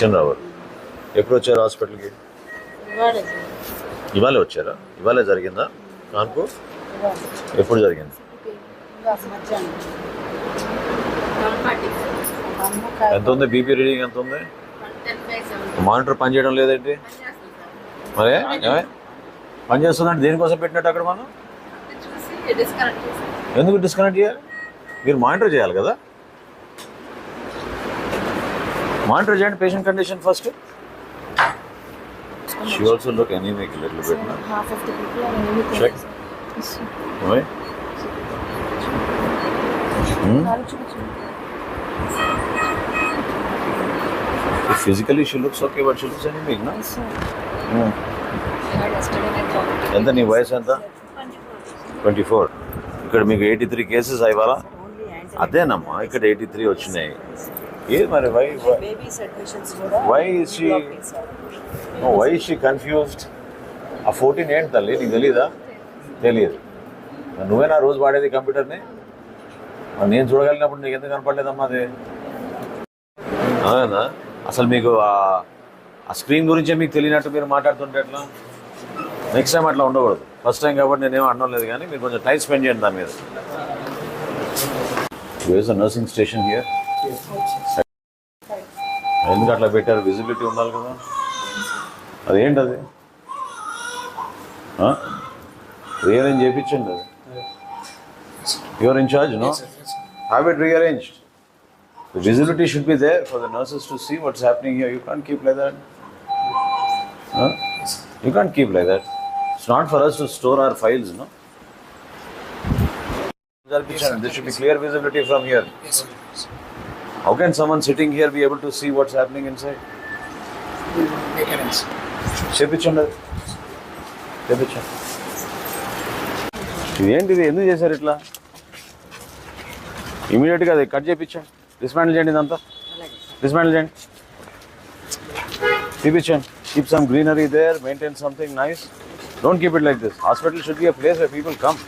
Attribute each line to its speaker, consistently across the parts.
Speaker 1: కిషన్ రావు గారు. ఎప్పుడు వచ్చారు హాస్పిటల్కి? ఇవాళే. వచ్చారా? ఇవాళే జరిగిందా? కాన్పు ఎప్పుడు జరిగింది? ఎంత ఉంది బీపీ రీడింగ్ ఎంత ఉంది? మానిటర్ పనిచేయడం లేదేంటి మరే ఏమే? పని చేస్తుందంటే దేనికోసం పెట్టినట్టు అక్కడ మనం? ఎందుకు డిస్కనెక్ట్ చేయాలి? మీరు మానిటర్ చేయాలి కదా? మానిటర్ చేయండి patient condition first she also look anemic little bit
Speaker 2: half of the people are anemic
Speaker 1: Check. ఓయ్
Speaker 2: కాలు చూపించండి
Speaker 1: physically she looks okay but she looks anemic నా Hmm. ఎంత నీ వయసు ఎంత ట్వంటీ ఫోర్ ఇక్కడ మీకు ఎయిటీ త్రీ కేసెస్ ఇవాళ అదేనమ్మా ఇక్కడ ఎయిటీ త్రీ వచ్చినాయి ఏ మరి? Why she why she confused ఆ ఫోర్టీన్ ఏంటి తల్లి? నీకు తెలీదా? తెలియదు మరి నువ్వేనా రోజు వాడేది కంప్యూటర్ని? నేను చూడగలిగినప్పుడు నీకు ఎందుకు కనపడలేదమ్మా అది? అవునా? అసలు మీకు ఆ- ఆ స్క్రీన్ గురించే మీకు తెలియనట్టు మీరు మాట్లాడుతుంటే ఎట్లా? నెక్స్ట్ టైం అట్లా ఉండకూడదు. ఫస్ట్ టైం కాబట్టి నేనేం అనడం లేదు కానీ మీరు కొంచెం టైం స్పెండ్ చేయండి దాని మీద. వేస్ నర్సింగ్ స్టేషన్ హియర్ ఎందుకు అట్లా పెట్టారు విజిబిలిటీ ఉండాలి కదా అదేంటి అది రీఅరేంజ్ చేయించండి అది your in charge no have it rearranged The visibility should be there for the nurses to see what's happening here. You can't keep like that. Huh? You can't keep like that. It's not for us to store our files, no? There should be clear visibility from here. How can someone sitting here be able to see what's happening inside? చేపించండి అది చేపించండి ఇది ఏంటిది? ఎందుకు చేశారు ఇట్లా? ఇమీడియట్గా అది కట్ చేయించండి డిస్మాండిల్ చేయండి ఇదంతా. డిస్మాండిల్ చేయండి. తీపించండి keep some greenery there maintain something nice don't keep it like this hospital should be a place where people come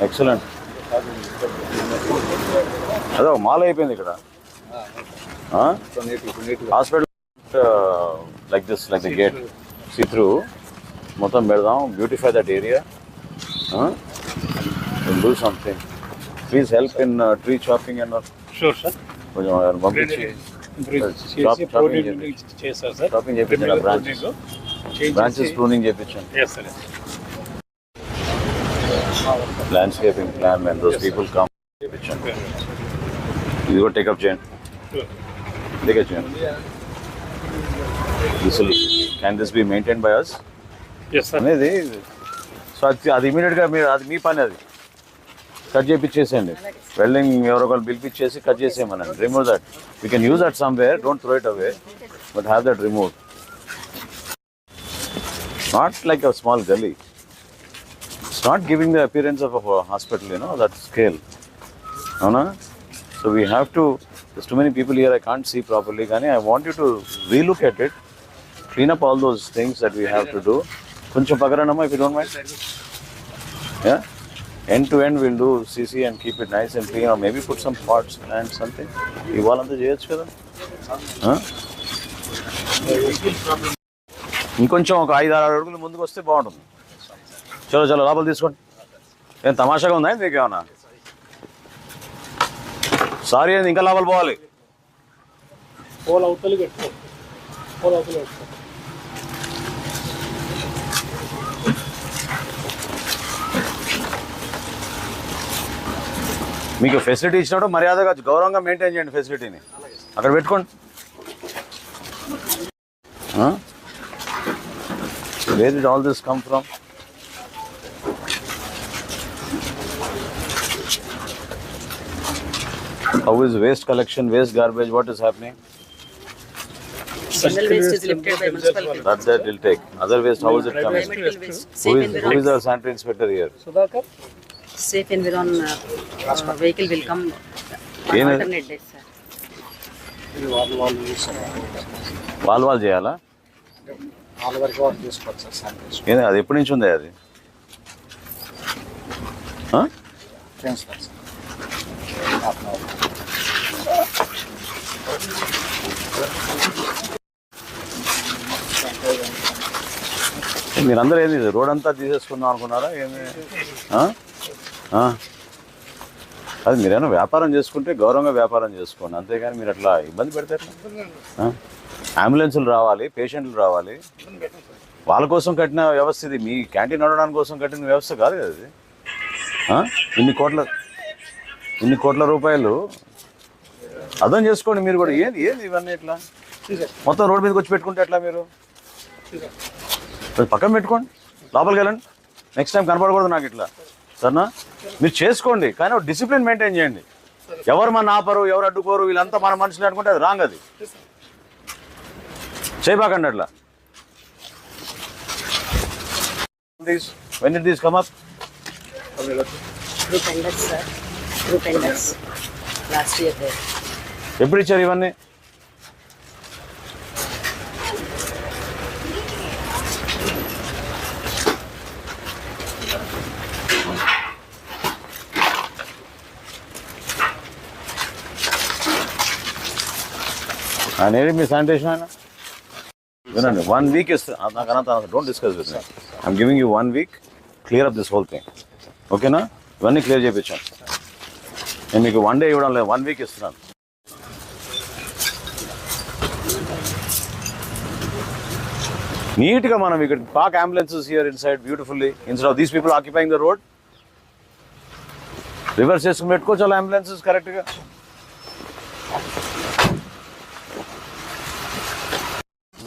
Speaker 1: excellent అదే ఒక మాల్ అయిపోయింది ఇక్కడ. Hospital like this like the gate see through మొత్తం పెడదాం. Beautify that area do something please help in tree chopping and
Speaker 3: sure sir
Speaker 1: కొంచెం పంపించి. Chop- chopping
Speaker 3: చేస్తారు sir
Speaker 1: chopping చేయించండి బ్రాంచెస్ బ్రాంచెస్ ప్రూనింగ్ చేయించండి
Speaker 3: చేస్తారు
Speaker 1: landscaping plan and those people come చేయించండి ఇది కూడా టేకప్ చేయండి టేకప్ చేయండి this will can this be maintain by us
Speaker 3: yes sir
Speaker 1: అనేది సో అది అది ఇమీడియట్గా మీరు అది మీ పని అది. కట్ చేయించేసేయండి వెల్డింగ్ ఎవరో ఒకరు పిలిపించేసి cut చేసేయమనండి. Remove that you can use that somewhere don't throw it away but have that remove not like a small galli not giving the appearance of hospital you know that scale అవునా so we have to this too many people here I can't see properly కానీ I want you to relook at it clean up all those things that we have to do కొంచెం పగరనమ్మా if don't mind end to end will do CC and keep it nice and clean maybe put some parts and something ఇవాళంతా చేయొచ్చు కదా? ఇంకొంచెం ఒక ఐదు ఆరు అడుగులు ముందుకు వస్తే బాగుంటుంది. చలో చలో లోపల తీసుకోండి. ఏం తమాషాగా ఉందా మీకు ఏమన్నా సారీ అండి ఇంకా లోపల పోవాలి. మీకు ఫెసిలిటీ ఇచ్చినప్పుడు మర్యాదగా గౌరవంగా మెయింటైన్ చేయండి ఫెసిలిటీని అక్కడ పెట్టుకోండి. Where it all this come from how is waste collection waste garbage what is happening
Speaker 4: General waste is lifted by municipal.
Speaker 1: That that will take other waste how is it coming
Speaker 4: Environmental waste,
Speaker 1: who
Speaker 4: safe
Speaker 1: is who is
Speaker 4: environ,
Speaker 1: our sanitary inspector here
Speaker 3: Sudhakar
Speaker 4: safe environ, uh, uh, vehicle will come. On alternate days, sir.
Speaker 3: ఇది వాళ్ళు వాళ్ళు చూస్తారు
Speaker 1: వాళ్ళు వాళ్ళు చేయాలా?
Speaker 3: వాళ్ళ వరకు వాళ్ళు తీసుకోవచ్చు సార్ శానిటైజేషన్
Speaker 1: ఏంది అది ఎప్పటి నుంచి ఉంది అది? Huh?
Speaker 3: Transfer sir half an hour
Speaker 1: మీరందరూ ఏంది రోడ్ అంతా తీసేసుకుందాం అనుకున్నారా? ఏమి. అది మీరేమైనా వ్యాపారం చేసుకుంటే గౌరవంగా వ్యాపారం చేసుకోండి. అంతేగాని మీరు అట్లా ఇబ్బంది పెడితే? అంబులెన్సులు రావాలి పేషెంట్లు రావాలి. వాళ్ళ కోసం కట్టిన వ్యవస్థ ఇది. మీ క్యాంటీన్ నడవడానికి కోసం కట్టిన వ్యవస్థ కాదు కదా ఇది? ఇన్ని కోట్ల ఇన్ని కోట్ల రూపాయలు అర్థం చేసుకోండి మీరు కూడా. ఏంది ఏంది ఇవన్నీ ఇట్లా? మొత్తం రోడ్ మీదకి వచ్చి పెట్టుకుంటే ఎట్లా మీరు? పక్కన పెట్టుకోండి. లోపలికి వెళ్ళండి. నెక్స్ట్ టైం కనపడకూడదు నాకు ఇట్లా. సరేనా? మీరు చేసుకోండి కానీ ఒక డిసిప్లిన్ మెయింటైన్ చేయండి. ఎవరు మన ఆపరు ఎవరు అడ్డుకోరు వీళ్ళంతా మన మనుషులు అనుకుంటే అది రాంగ్ అది. చేయబాకండి అట్లా. When it these come up. ఎప్పుడు ఇచ్చారు ఇవన్నీ? ఆయన ఏది మీ శానిటేషన్ ఆయన వినండి వన్ వీక్ ఇస్తే నాకు Anantha don't discuss with me I'm giving you one week clear up this whole thing ఓకేనా ఇవన్నీ క్లియర్ చేయించాను నేను మీకు వన్ డే ఇవ్వడం లేదు వన్ వీక్ ఇస్తున్నాను. నీట్గా మనం ఇక్కడ park ambulances here inside beautifully instead of these people occupying the road reverse చేసుకుని పెట్టుకోవచ్చు అలా అంబులెన్సెస్ కరెక్ట్గా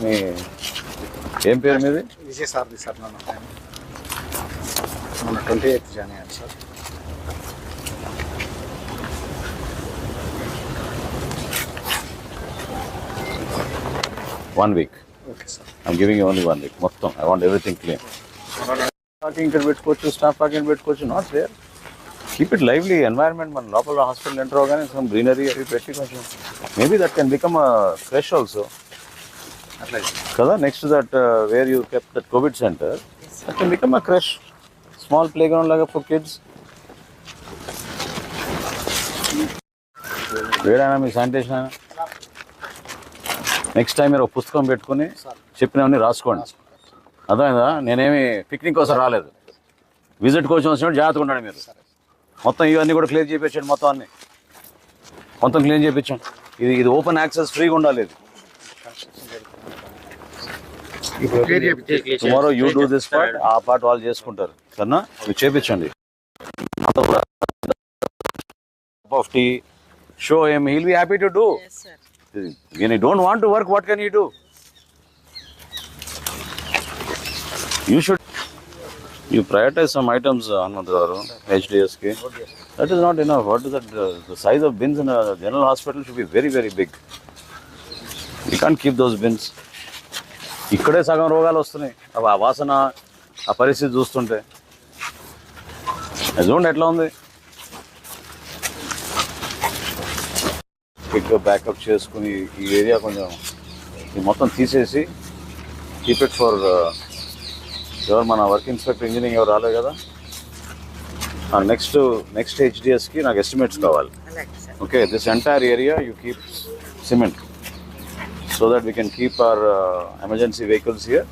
Speaker 1: మీ ఏం పేరు మీది?
Speaker 3: విజయసారథి సార్ నన్ను మన ట్వంటీ ఎయిత్ జాయిన్ అయ్యాను sir.
Speaker 1: One week
Speaker 3: okay sir
Speaker 1: I'm giving only one week మొత్తం. I want everything clean parking ఇక్కడ పెట్టుకోవచ్చు స్టాఫ్ పార్కింగ్ పెట్టుకోవచ్చు not there keep it lively environment మన లోపల హాస్పిటల్ ఎంటర్ అవగానే సమ్ గ్రీనరీ అవి పెట్టి కొంచెం maybe that can become fresh also కదా? Next that where you kept that Covid centre that can become a creche small playground లాగా for kids వేడైనా మీ శానిటేషన్ అయినా? నెక్స్ట్ టైం మీరు ఒక పుస్తకం పెట్టుకుని చెప్పినవన్నీ రాసుకోండి. అర్థమైందా? నేనేమి పిక్నిక్ కోసం రాలేదు. విజిట్ కోసం వచ్చినప్పుడు జాగ్రత్తగా ఉండండి మీరు. మొత్తం ఇవన్నీ కూడా క్లియర్ చేయించండి మొత్తం అన్నీ. మొత్తం క్లీన్ చేయించండి ఇది ఇది ఓపెన్ యాక్సెస్ ఫ్రీగా ఉండాలి ఇది. Tomorrow you do this part ఆ పార్ట్ వాళ్ళు చేసుకుంటారు సరేనా మీరు చేపించండి ఆఫ్ టీ షో ఏం he'll be happy to do
Speaker 4: Yes, sir.
Speaker 1: when you don't want to work what can you do you should you prioritize some items uh, Anmantagaru, HDS ki that is not enough what is that uh, the size of bins in a general hospital should be very very big you can't keep those bins ఇక్కడే సగం రోగాలు వస్తున్నాయి. అవి ఆ వాసన ఆ పరిస్థితి చూస్తుంటే. చూడండి ఎట్లా ఉంది. క్విక్గా బ్యాకప్ చేసుకుని ఈ ఏరియా కొంచెం ఈ మొత్తం తీసేసి కీప్ ఇట్ ఫర్ ఎవరు మన వర్క్ ఇన్స్పెక్టర్ ఇంజనీరింగ్ ఎవరు రాలేదు కదా? నెక్స్ట్ నెక్స్ట్ హెచ్డిఎస్కి నాకు ఎస్టిమేట్స్ కావాలి. Okay this entire area you keep cement so that we can keep our emergency vehicles here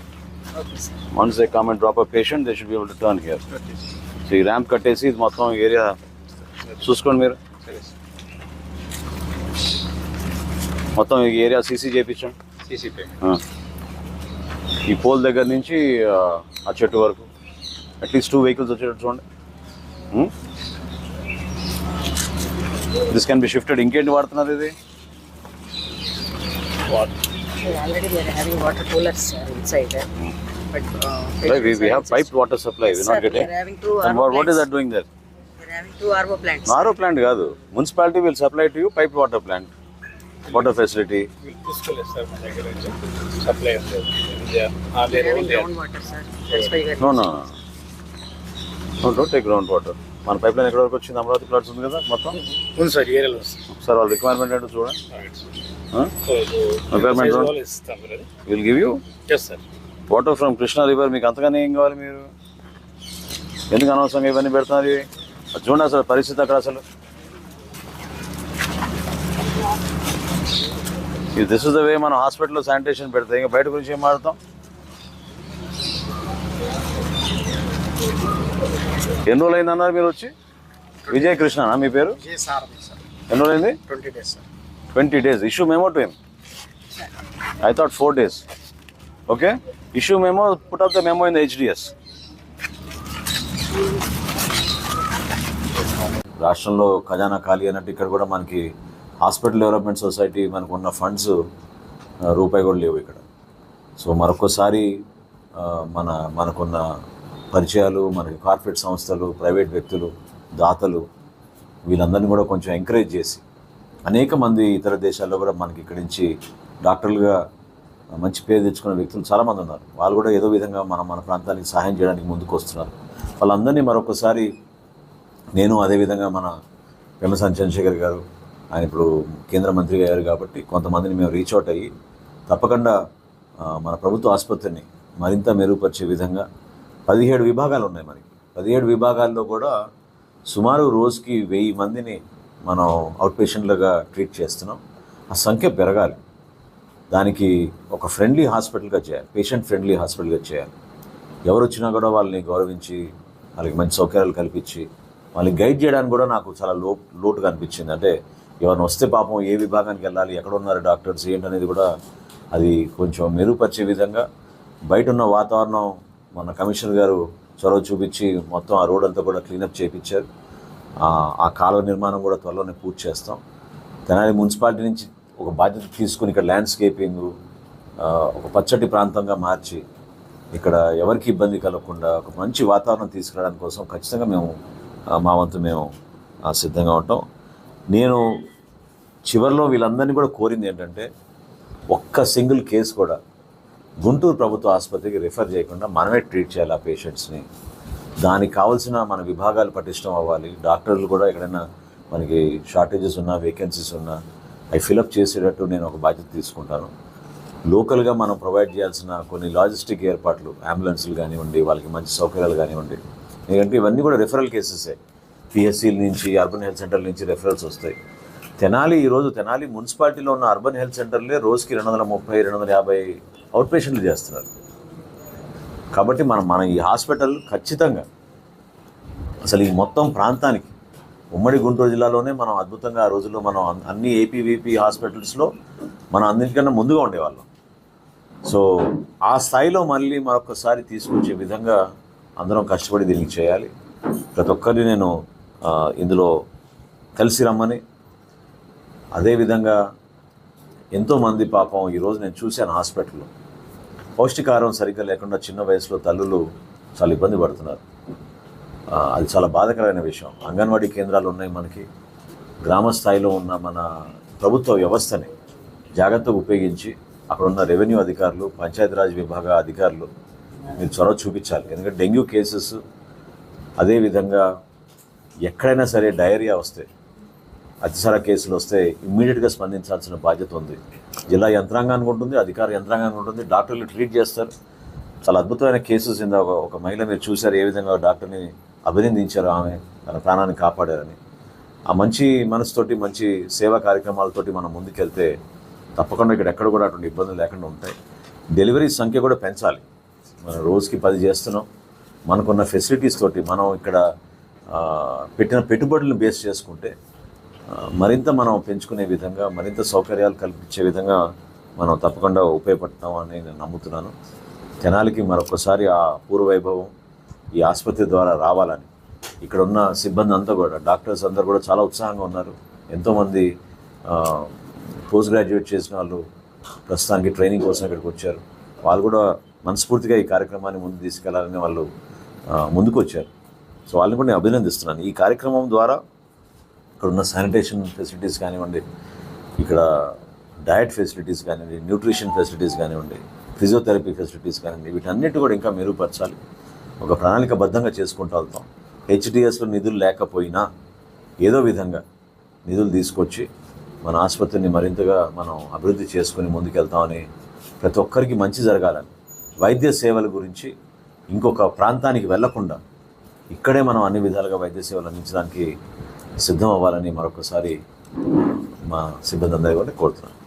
Speaker 1: once they come and drop a patient they should be able to turn here so ఈ ramp కట్టేసి ఇది మొత్తం area చూసుకోండి మీరు. మొత్తం ఈ area CC చేయించండి
Speaker 3: CC.
Speaker 1: ఈ పోల్ దగ్గర నుంచి ఆ చెట్టు వరకు. అట్లీస్ట్ టూ వెహికల్స్ వచ్చేటట్టు చూడండి. దిస్ కెన్ బి షిఫ్టెడ్ ఇంకేంటి వాడుతున్నారు ఇది?
Speaker 4: Already we are having water coolers inside. uh, But uh,
Speaker 1: Right, we, we have piped water supply. We're
Speaker 4: Sir,
Speaker 1: not
Speaker 4: we
Speaker 1: getting.
Speaker 4: are having two
Speaker 1: And
Speaker 4: RO
Speaker 1: what, what is that doing there?
Speaker 4: We are having two RO plants.
Speaker 1: RO plant కాదు municipality will supply to you pipe water plant water facility
Speaker 3: తీసుకోలేదు sir మన దగ్గర నుంచి supply
Speaker 4: We are having groundwater, sir. That's why we are.
Speaker 1: No no no don't take groundwater మన pipe line ఎక్కడ వరకు వచ్చింది Amaravati plots ఉంది కదా మొత్తం
Speaker 3: ఉంది సార్ ఏరియాలో
Speaker 1: సార్ వాళ్ళ రిక్వైర్మెంట్ ఏంటో చూడండి
Speaker 3: requirement
Speaker 1: will give you water from Krishna river మీకు అంతగానే ఏం కావాలి మీరు? ఎందుకు అనవసరంగా ఇవన్నీ పెడుతున్నారు? చూడండి అసలు పరిస్థితి అక్కడ అసలు. దిస్ ఇస్ ద వే మనం హాస్పిటల్లో శానిటేషన్ పెడతాం. ఇంకా బయట గురించి ఏం మాడతాం ఎన్ని రోజులు అయిందన్నారు మీరు వచ్చి? విజయ కృష్ణనా మీ పేరు? ఎన్ని
Speaker 3: twenty days sir
Speaker 1: twenty days. Issue memo to him I thought four days okay issue memo put of the memo in the HDS రాష్ట్రంలో ఖజానా ఖాళీ అన్నట్టు ఇక్కడ కూడా మనకి హాస్పిటల్ డెవలప్మెంట్ సొసైటీ మనకు ఉన్న ఫండ్స్ రూపాయి కూడా లేవు ఇక్కడ. సో మరొకసారి మన మనకున్న పరిచయాలు మనకి కార్పొరేట్ సంస్థలు ప్రైవేట్ వ్యక్తులు దాతలు వీళ్ళందరినీ కూడా కొంచెం ఎంకరేజ్ చేసి అనేక మంది ఇతర దేశాల్లో కూడా మనకి ఇక్కడి నుంచి డాక్టర్లుగా మంచి పేరు తెచ్చుకున్న వ్యక్తులు చాలామంది ఉన్నారు. వాళ్ళు కూడా ఏదో విధంగా మన మన ప్రాంతానికి సహాయం చేయడానికి ముందుకు వస్తున్నారు. వాళ్ళందరినీ మరొకసారి నేను అదేవిధంగా మన వెమసాని చంద్రశేఖర్ గారు ఆయన ఇప్పుడు కేంద్ర మంత్రిగా అయ్యారు కాబట్టి కొంతమందిని మేము రీచ్ అవుట్ అయ్యి తప్పకుండా మన ప్రభుత్వ ఆసుపత్రిని మరింత మెరుగుపరిచే విధంగా పదిహేడు విభాగాలు ఉన్నాయి మనకి. పదిహేడు విభాగాల్లో కూడా సుమారు రోజుకి వెయ్యి మందిని మనం అవుట్ పేషెంట్లుగా ట్రీట్ చేస్తున్నాం. ఆ సంఖ్య పెరగాలి. దానికి ఒక ఫ్రెండ్లీ హాస్పిటల్గా చేయాలి. పేషెంట్ ఫ్రెండ్లీ హాస్పిటల్గా చేయాలి. ఎవరు వచ్చినా కూడా వాళ్ళని గౌరవించి వాళ్ళకి మంచి సౌకర్యాలు కల్పించి వాళ్ళని గైడ్ చేయడానికి కూడా నాకు చాలా లో లోటుగా అనిపించింది. అంటే ఎవరిని వస్తే పాపం ఏ విభాగానికి వెళ్ళాలి ఎక్కడ ఉన్నారు డాక్టర్స్ ఏంటనేది కూడా అది కొంచెం మెరుగుపరిచే విధంగా బయట ఉన్న వాతావరణం మన కమిషనర్ గారు చొరవ చూపించి మొత్తం ఆ రోడ్ అంతా కూడా క్లీనప్ చేయించారు ఆ- కాలువ నిర్మాణం కూడా త్వరలోనే పూర్తి చేస్తాం. తెనాలి మున్సిపాలిటీ నుంచి ఒక బాధ్యత తీసుకుని ఇక్కడ ల్యాండ్స్కేపింగ్ ఒక పచ్చటి ప్రాంతంగా మార్చి ఇక్కడ ఎవరికి ఇబ్బంది కలగకుండా ఒక మంచి వాతావరణం తీసుకురావడం కోసం ఖచ్చితంగా మేము మా వంతు మేము సిద్ధంగా ఉంటాం. నేను చివరిలో వీళ్ళందరినీ కూడా కోరింది ఏంటంటే ఒక్క సింగిల్ కేసు కూడా గుంటూరు ప్రభుత్వ ఆసుపత్రికి రిఫర్ చేయకుండా మనమే ట్రీట్ చేయాలి ఆ పేషెంట్స్ని. దానికి కావాల్సిన మన విభాగాలు పటిష్టం అవ్వాలి. డాక్టర్లు కూడా ఎక్కడైనా మనకి షార్టేజెస్ ఉన్నా వేకెన్సీస్ ఉన్నా అవి ఫిలప్ చేసేటట్టు నేను ఒక బాధ్యత తీసుకుంటాను. లోకల్గా మనం ప్రొవైడ్ చేయాల్సిన కొన్ని లాజిస్టిక్ ఏర్పాట్లు అంబులెన్స్లు కానివ్వండి వాళ్ళకి మంచి సౌకర్యాలు కానివ్వండి. ఎందుకంటే ఇవన్నీ కూడా రెఫరల్ కేసెసే పిహెచ్సిల నుంచి అర్బన్ హెల్త్ సెంటర్ల నుంచి రెఫరల్స్ వస్తాయి. తెనాలి ఈరోజు తెనాలి మున్సిపాలిటీలో ఉన్న అర్బన్ హెల్త్ సెంటర్లే రోజుకి రెండు వందల ముప్పై రెండు వందల యాభై అవుట్ పేషెంట్లు చేస్తున్నారు. కాబట్టి మనం మన ఈ హాస్పిటల్ ఖచ్చితంగా అసలు ఈ మొత్తం ప్రాంతానికి ఉమ్మడి గుంటూరు జిల్లాలోనే మనం అద్భుతంగా ఆ రోజుల్లో మనం అన్ని ఏపీవీపీ హాస్పిటల్స్లో మనం అన్నిటికన్నా ముందుగా ఉండేవాళ్ళం. సో ఆ స్థాయిలో మళ్ళీ మరొకసారి తీసుకొచ్చే విధంగా అందరం కష్టపడి దీనికి చేయాలి. ప్రతి ఒక్కరిని నేను ఇందులో కలిసి రమ్మని అదేవిధంగా ఎంతోమంది పాపం ఈరోజు నేను చూశాను హాస్పిటల్లో. పౌష్టికాహారం సరిగ్గా లేకుండా చిన్న వయసులో తల్లులు చాలా ఇబ్బంది పడుతున్నారు. అది చాలా బాధకరమైన విషయం. అంగన్వాడీ కేంద్రాలు ఉన్నాయి మనకి. గ్రామ స్థాయిలో ఉన్న మన ప్రభుత్వ వ్యవస్థని జాగ్రత్తగా ఉపయోగించి అక్కడ ఉన్న రెవెన్యూ అధికారులు పంచాయతీరాజ్ విభాగ అధికారులు మీరు చొరవ చూపించాలి. ఎందుకంటే డెంగ్యూ కేసెస్ అదేవిధంగా ఎక్కడైనా సరే డయేరియా వస్తే అతిసార కేసులు వస్తే ఇమ్మీడియట్గా స్పందించాల్సిన బాధ్యత ఉంది. జిల్లా యంత్రాంగానికి ఉంటుంది అధికార యంత్రాంగానికి ఉంటుంది డాక్టర్లు ట్రీట్ చేస్తారు. చాలా అద్భుతమైన కేసెస్ ఇంద ఒక మహిళ మీరు చూశారు ఏ విధంగా డాక్టర్ని అభినందించారు ఆమె తన ప్రాణాన్ని కాపాడారని. ఆ మంచి మనసుతోటి మంచి సేవా కార్యక్రమాలతోటి మనం ముందుకెళ్తే తప్పకుండా ఇక్కడ ఎక్కడ కూడా అటువంటి ఇబ్బందులు లేకుండా ఉంటాయి. డెలివరీ సంఖ్య కూడా పెంచాలి. మనం రోజుకి పది చేస్తున్నాం. మనకున్న ఫెసిలిటీస్ తోటి మనం ఇక్కడ పెట్టిన పెట్టుబడులను బేస్ చేసుకుంటే మరింత మనం పెంచుకునే విధంగా మరింత సౌకర్యాలు కల్పించే విధంగా మనం తప్పకుండా ఉపయోగపడతామని నేను నమ్ముతున్నాను. జనాలకి మరొకసారి ఆ పూర్వవైభవం ఈ ఆసుపత్రి ద్వారా రావాలని. ఇక్కడ ఉన్న సిబ్బంది అంతా కూడా డాక్టర్స్ అందరూ కూడా చాలా ఉత్సాహంగా ఉన్నారు. ఎంతోమంది పోస్ట్ గ్రాడ్యుయేట్ చేసిన వాళ్ళు ప్రస్తుతానికి ట్రైనింగ్ కోసం ఇక్కడికి వచ్చారు. వాళ్ళు కూడా మనస్ఫూర్తిగా ఈ కార్యక్రమాన్ని ముందు తీసుకెళ్ళాలని వాళ్ళు ముందుకు వచ్చారు సో వాళ్ళని కూడా నేను అభినందిస్తున్నాను. ఈ కార్యక్రమం ద్వారా ఇక్కడ ఉన్న శానిటేషన్ ఫెసిలిటీస్ కానివ్వండి ఇక్కడ డయట్ ఫెసిలిటీస్ కానివ్వండి న్యూట్రిషన్ ఫెసిలిటీస్ కానివ్వండి ఫిజియోథెరపీ ఫెసిలిటీస్ కానివ్వండి వీటన్నిటి కూడా ఇంకా మెరుగుపరచాలి. ఒక ప్రణాళికబద్ధంగా చేసుకుంటూ వెళ్తాం. హెచ్డిఎస్లో నిధులు లేకపోయినా ఏదో విధంగా నిధులు తీసుకొచ్చి మన ఆసుపత్రిని మరింతగా మనం అభివృద్ధి చేసుకుని ముందుకెళ్తామని ప్రతి ఒక్కరికి మంచి జరగాలని. వైద్య సేవల గురించి ఇంకొక ప్రాంతానికి వెళ్ళకుండా ఇక్కడే మనం అన్ని విధాలుగా వైద్య సేవలు అందించడానికి సిద్ధం అవ్వాలని మరొకసారి మా సిబ్బంది అందరికీ కూడా కోరుతున్నాను.